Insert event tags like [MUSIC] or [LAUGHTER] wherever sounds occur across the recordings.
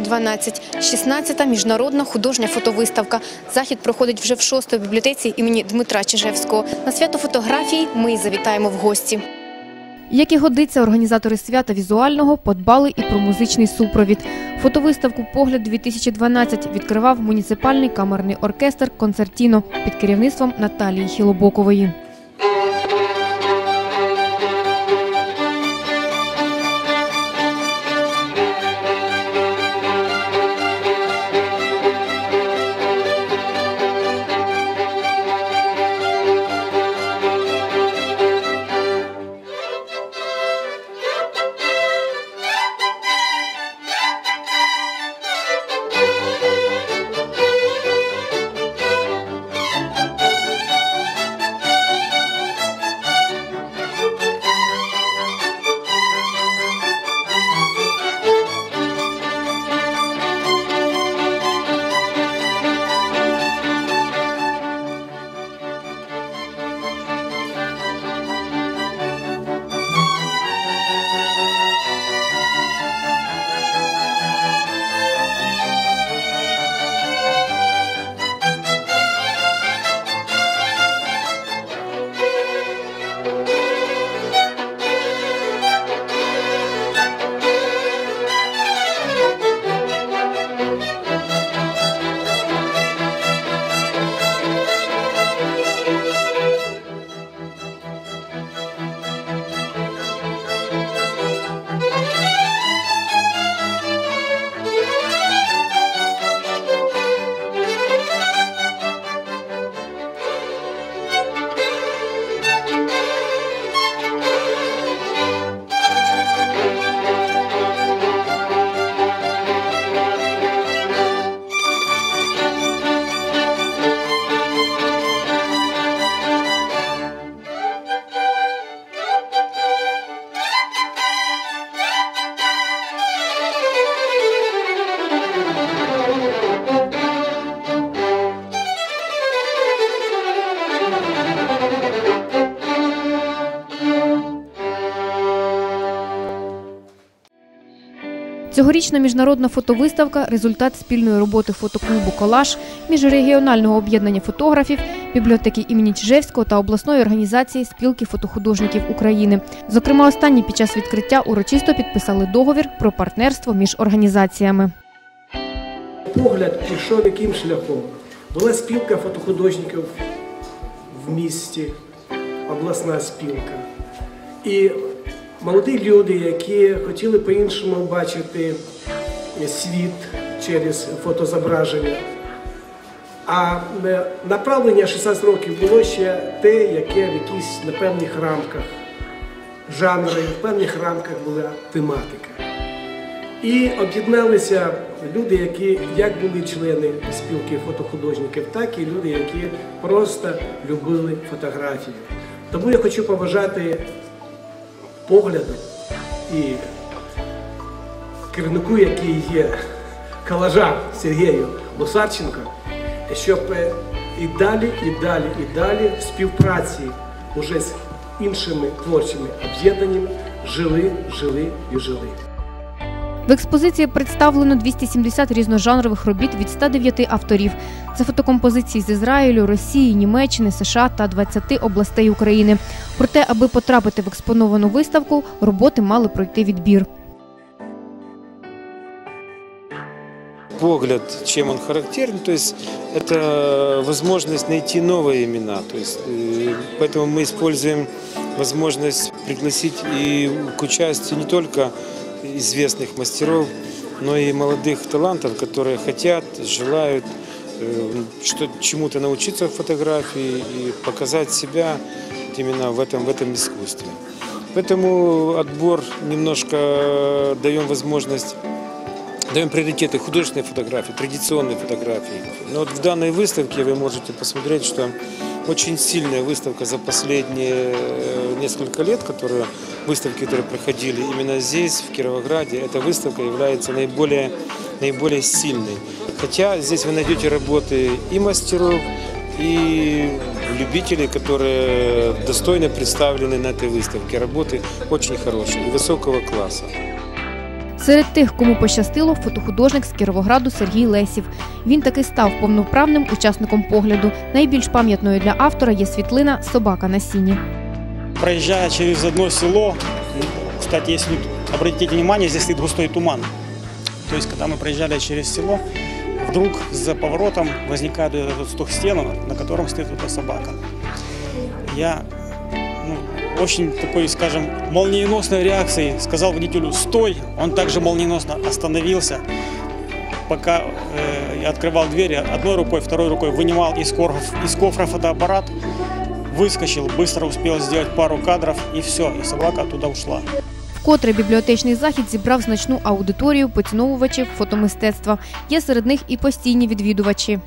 2012 16-та міжнародна художня фотовиставка. Захід проходить вже в шостій бібліотеці імені Дмитра Чижевського. На свято фотографії ми й завітаємо в гості. Як і годиться, організатори свята візуального подбали і про музичний супровід. Фотовиставку «Погляд-2012» відкривав муніципальний камерний оркестр «Концертіно» під керівництвом Наталії Хілобокової. Цьогорічна міжнародна фотовиставка – результат спільної роботи фотоклубу «Колаж», міжрегіонального об'єднання фотографів, бібліотеки імені Чижевського та обласної організації спілки фотохудожників України. Зокрема, останні під час відкриття урочисто підписали договір про партнерство між організаціями. Погляд пішов яким шляхом. Була спілка фотохудожників в місті, обласна спілка. І молоді люди, які хотіли по-іншому бачити світ через фотозображення. А е, направлення 16 років було ще те, яке в якісь на певних рамках, жанри, в певних рамках була тематика. І об'єдналися люди, які як були члени спілки фотохудожників, так і люди, які просто любили фотографію. Тому я хочу побажати погляду і керівнику, який є калажа Сергію Лосарченко, щоб е, і далі, і далі, і далі в співпраці уже з іншими творчими об'єднаннями жили, жили і жили. В експозиції представлено 270 різножанрових робіт від 109 авторів. Це фотокомпозиції з Ізраїлю, Росії, Німеччини, США та 20 областей України. Проте, аби потрапити в експоновану виставку, роботи мали пройти відбір. погляд, чем он характерен, то есть это возможность найти новые имена. То есть, э, поэтому мы используем возможность пригласить и к участию не только известных мастеров, но и молодых талантов, которые хотят, желают э, что, чему-то научиться в фотографии и показать себя именно в этом, в этом искусстве. Поэтому отбор немножко даем возможность даем приоритеты художественной фотографии, традиционной фотографии. Но вот в данной выставке вы можете посмотреть, что очень сильная выставка за последние э, несколько лет, которые, выставки, которые проходили именно здесь, в Кировограде, эта выставка является наиболее, наиболее сильной. Хотя здесь вы найдете работы и мастеров, и любителей, которые достойно представлены на этой выставке. Работы очень хорошие и высокого класса. Серед тих, кому пощастило, фотохудожник з Кіровограду Сергій Лесів. Він таки став повноправним учасником погляду. Найбільш пам'ятною для автора є світлина Собака на сіні. Проезжая через одно село, кстати, если обратите внимание, здесь стоит густой туман. То есть, когда мы проезжали через село, вдруг за поворотом возникает этот стук стены, на котором стоит эта собака. Я ну, очень такой, скажем, молниеносной реакцией сказал водителю «стой!». Он также молниеносно остановился. Пока э, открывал двери, одной рукой, второй рукой вынимал из, корф- из кофра фотоаппарат, выскочил, быстро успел сделать пару кадров и все, и собака оттуда ушла. Вкотре бібліотечний захід зібрав значну аудиторію поціновувачів фотомистецтва. Є серед них і постійні відвідувачі.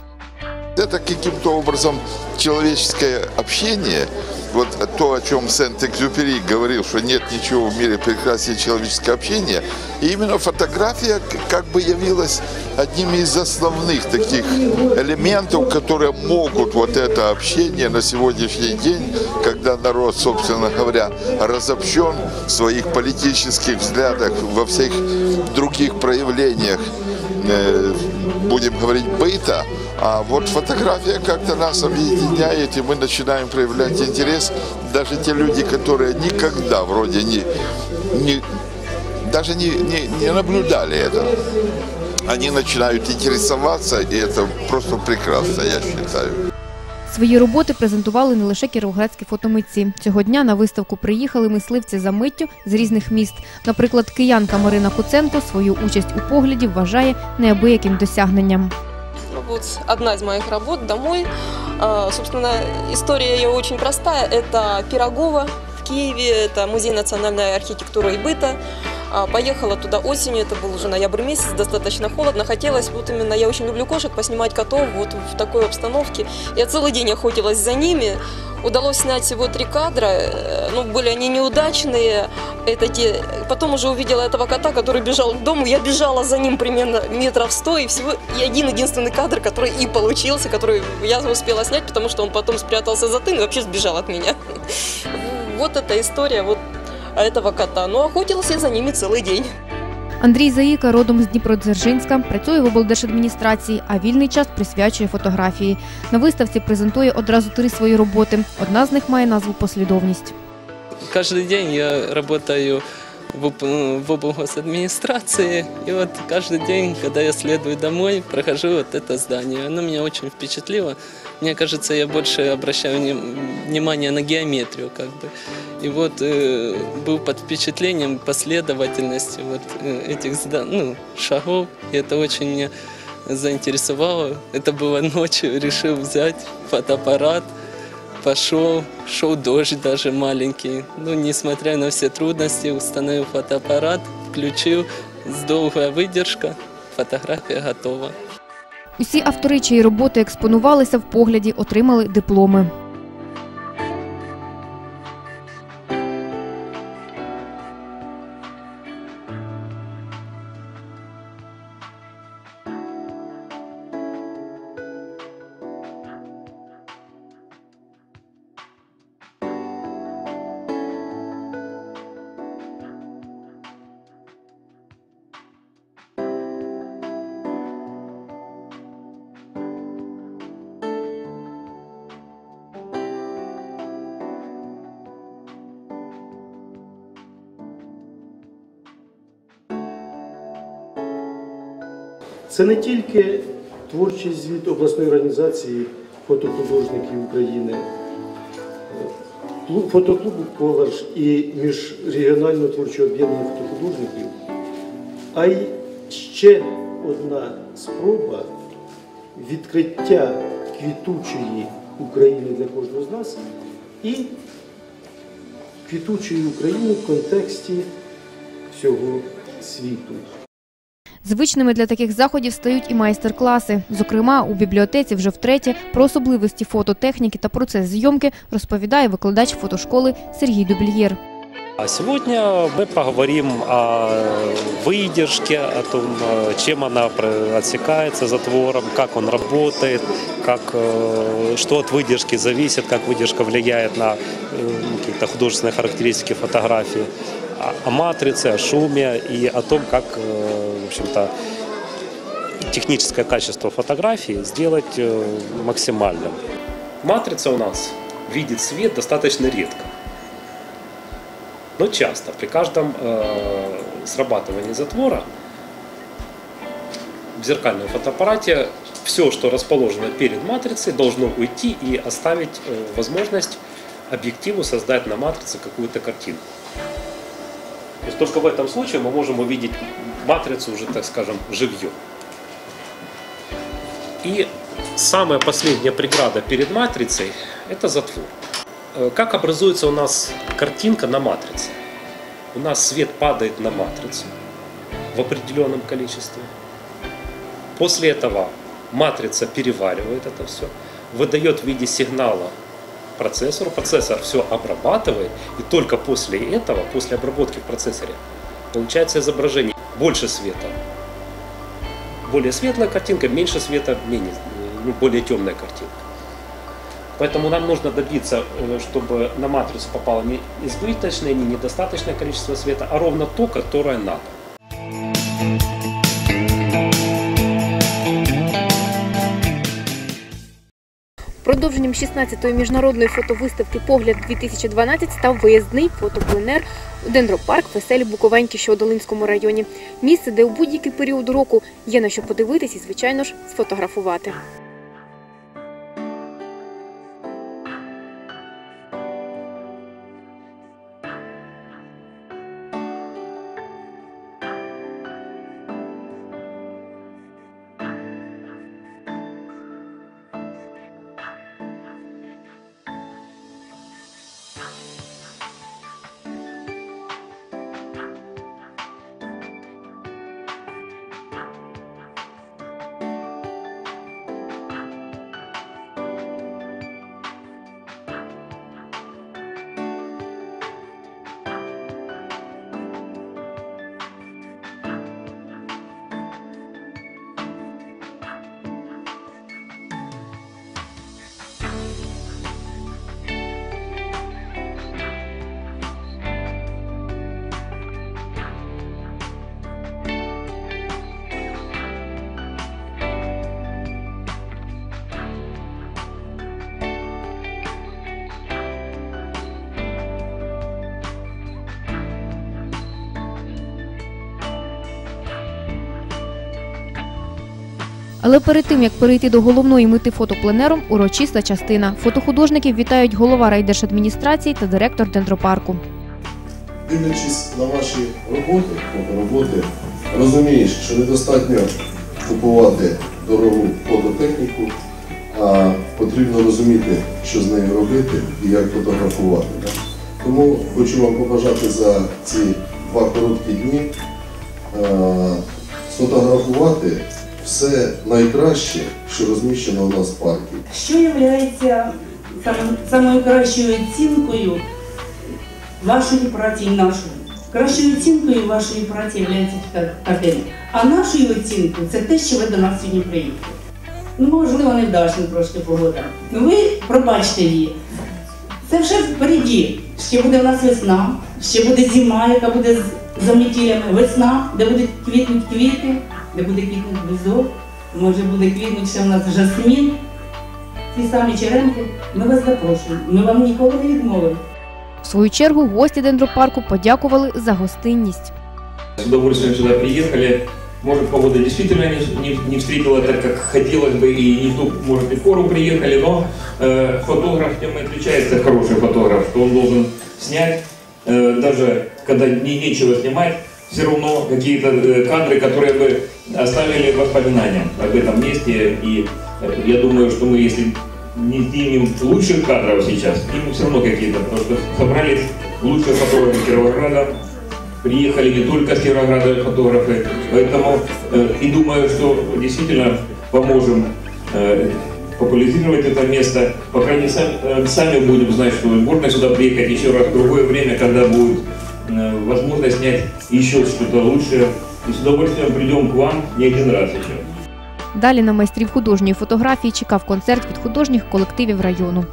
Это каким-то образом человеческое общение. Вот то, о чем Сент-Экзюпери говорил, что нет ничего в мире прекраснее человеческого общения. И именно фотография как бы явилась одним из основных таких элементов, которые могут вот это общение на сегодняшний день, когда народ, собственно говоря, разобщен в своих политических взглядах, во всех других проявлениях э, будем говорить, быта, а вот фотография как-то нас объединяет, и мы начинаем проявлять интерес. Даже те люди, которые никогда вроде не, не даже не, не, не наблюдали это, они начинают интересоваться, и это просто прекрасно, я считаю. Свої роботи презентували не лише кіровоградські фотомитці. Цього дня на виставку приїхали мисливці за миттю з різних міст. Наприклад, киянка Марина Куценко свою участь у погляді вважає неабияким досягненням. Вот одна из моих работ домой. А, Собственно, история ее очень простая. Это Пирогова в Киеве, это музей национальной архитектуры и быта. А, Поехала туда осенью, это был уже ноябрь месяц, достаточно холодно. Хотелось, вот именно, я очень люблю кошек, поснимать котов вот в такой обстановке. Я целый день охотилась за ними. Удалось снять всего три кадра, Э, ну, были они неудачные. Это те... Потом уже увидела этого кота, который бежал к дому. Я бежала за ним примерно метров сто, и всего и один единственный кадр, который и получился, который я успела снять, потому что он потом спрятался за тын и вообще сбежал от меня. [LAUGHS] Вот эта история вот этого кота. Но охотилась я за ними целый день. Андрій Заїка родом з Дніпродзержинська, працює в облдержадміністрації, а вільний час присвячує фотографії. На виставці презентує одразу три свої роботи. Одна з них має назву Послідовність. Каждый день я работаю в, уп- в облгосадминистрации, и вот каждый день, когда я следую домой, прохожу вот это здание. Оно меня очень впечатлило. Мне кажется, я больше обращаю вни- внимание на геометрию, как бы. И вот э, был под впечатлением последовательности вот э, этих ну, шагов, и это очень меня заинтересовало. Это было ночью, решил взять фотоаппарат, пошел, шел дождь даже маленький. Ну, несмотря на все трудности, установил фотоаппарат, включил, с долгая выдержка, фотография готова. Усі автори, чиї роботи експонувалися в погляді, отримали дипломи. Це не тільки творчий звіт обласної організації фотохудожників України, фотоклубу Коларж і міжрегіонального творчого об'єднання фотохудожників, а й ще одна спроба відкриття квітучої України для кожного з нас і квітучої України в контексті всього світу. Звичними для таких заходів стають і майстер-класи. Зокрема, у бібліотеці вже втретє про особливості фототехніки та процес зйомки розповідає викладач фотошколи Сергій Дубльєр. А сегодня мы поговорим о выдержке, о том, э, чем она про- отсекается затвором, как он работает, как, э, что от выдержки зависит, как выдержка влияет на э, какие-то художественные характеристики фотографии. о- о матрице, о шуме и о том, как, э, в общем-то, техническое качество фотографии сделать э, максимальным. Матрица у нас видит свет достаточно редко, но часто. При каждом э, срабатывании затвора в зеркальном фотоаппарате все, что расположено перед матрицей, должно уйти и оставить э, возможность объективу создать на матрице какую-то картинку. То есть только в этом случае мы можем увидеть матрицу уже, так скажем, живьем. И самая последняя преграда перед матрицей – это затвор. Э, Как образуется у нас картинка на матрице? У нас свет падает на матрицу в определенном количестве. После этого матрица переваривает это все, выдает в виде сигнала процессору, процессор все обрабатывает, и только после этого, после обработки в процессоре, получается изображение больше света. Более светлая картинка, меньше света, менее, ну, более темная картинка. Поэтому нам нужно добиться, э, чтобы на матрицу попало не избыточное, не недостаточное количество света, а ровно то, которое надо. Продовженням 16-ї міжнародної фотовиставки Погляд 2012 став виїзний фотопленер у дендропарк Веселі Буковеньки, що у Долинському районі. Місце, де у будь-який період року є на що подивитись і, звичайно ж, сфотографувати. Але перед тим як перейти до головної мети фотопленером, урочиста частина. Фотохудожників вітають голова райдержадміністрації та директор дендропарку. дивлячись на ваші роботи, фотороботи, розумієш, що недостатньо купувати дорогу фототехніку, а потрібно розуміти, що з нею робити і як фотографувати. Тому хочу вам побажати за ці два короткі дні е, сфотографувати все найкраще, що розміщено у нас в парку. Що є самою кращою оцінкою вашої праці і нашої? Кращою оцінкою вашої праці є картина. А нашою оцінкою це те, що ви до нас сьогодні приїхали. Ну, можливо, невдачна трошки погода. Ну ви пробачте її. Це вже впереді. Ще буде в нас весна, ще буде зима, яка буде з заметілями. Весна, де будуть квітнуть квіти, де буде квітнути бузок, може буде квітнути ще в нас жасмін. Ті самі черенки. Ми вас запрошуємо. Ми вам ніколи не відмовимо. В свою чергу гості дендропарку подякували за гостинність. С удовольствием сюда приехали. Может, погода действительно не, не- не встретила так, как хотелось бы, и не в ту, может, и в пору приехали, но э, фотограф тем и отличается, хороший фотограф, что он должен снять, э, даже когда не, нечего снимать, все равно какие-то э, кадры, которые бы оставили воспоминания об этом месте. И э, я думаю, что мы, если не снимем лучших кадров сейчас, снимем все равно какие-то, потому что собрались лучшие фотографы Кировограда, приехали не только с Кировограда фотографы, поэтому э, и думаю, что действительно поможем э, популяризировать это место. По крайней мере, сам- э, сами будем знать, что можно сюда приехать еще раз в другое время, когда будет возможность снять еще что-то лучшее. И с удовольствием придем к вам не один раз еще. Далі на майстрів художньої фотографії чекав концерт від художніх колективів району.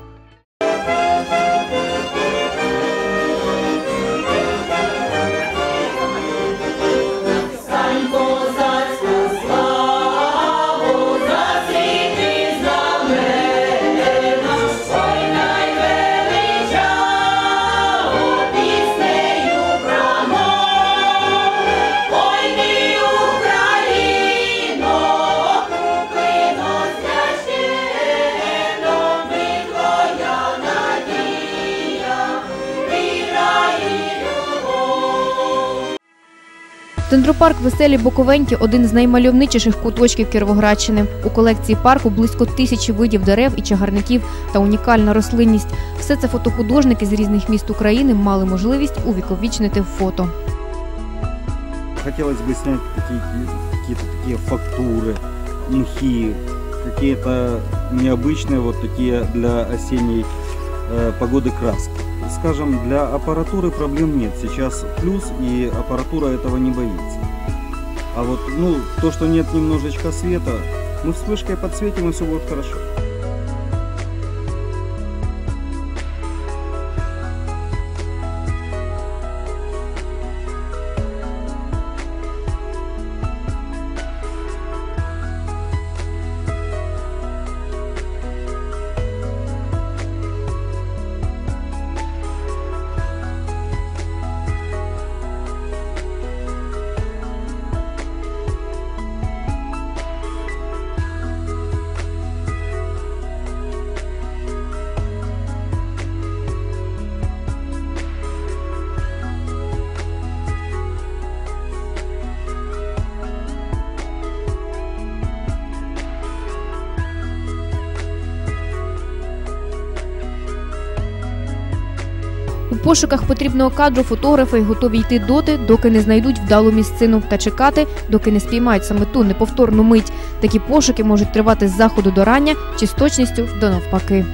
Дендропарк Веселі Боковенькі один з наймальовничіших куточків Кіровоградщини. У колекції парку близько тисячі видів дерев і чагарників та унікальна рослинність. Все це фотохудожники з різних міст України мали можливість увіковічнити в фото. Хотелось бы снять какие- какие-то такие фактуры, мхи, какие-то необычные вот такие для осенней э, погоды краски. Скажем, для аппаратуры проблем нет. Сейчас плюс, и аппаратура этого не боится. А вот, ну, то, что нет немножечко света, мы вспышкой подсветим, и все будет хорошо. Пошуках потрібного кадру фотографи готові йти доти, доки не знайдуть вдалу місцину, та чекати, доки не спіймають саме ту неповторну мить. Такі пошуки можуть тривати з заходу до рання чи з точністю до навпаки.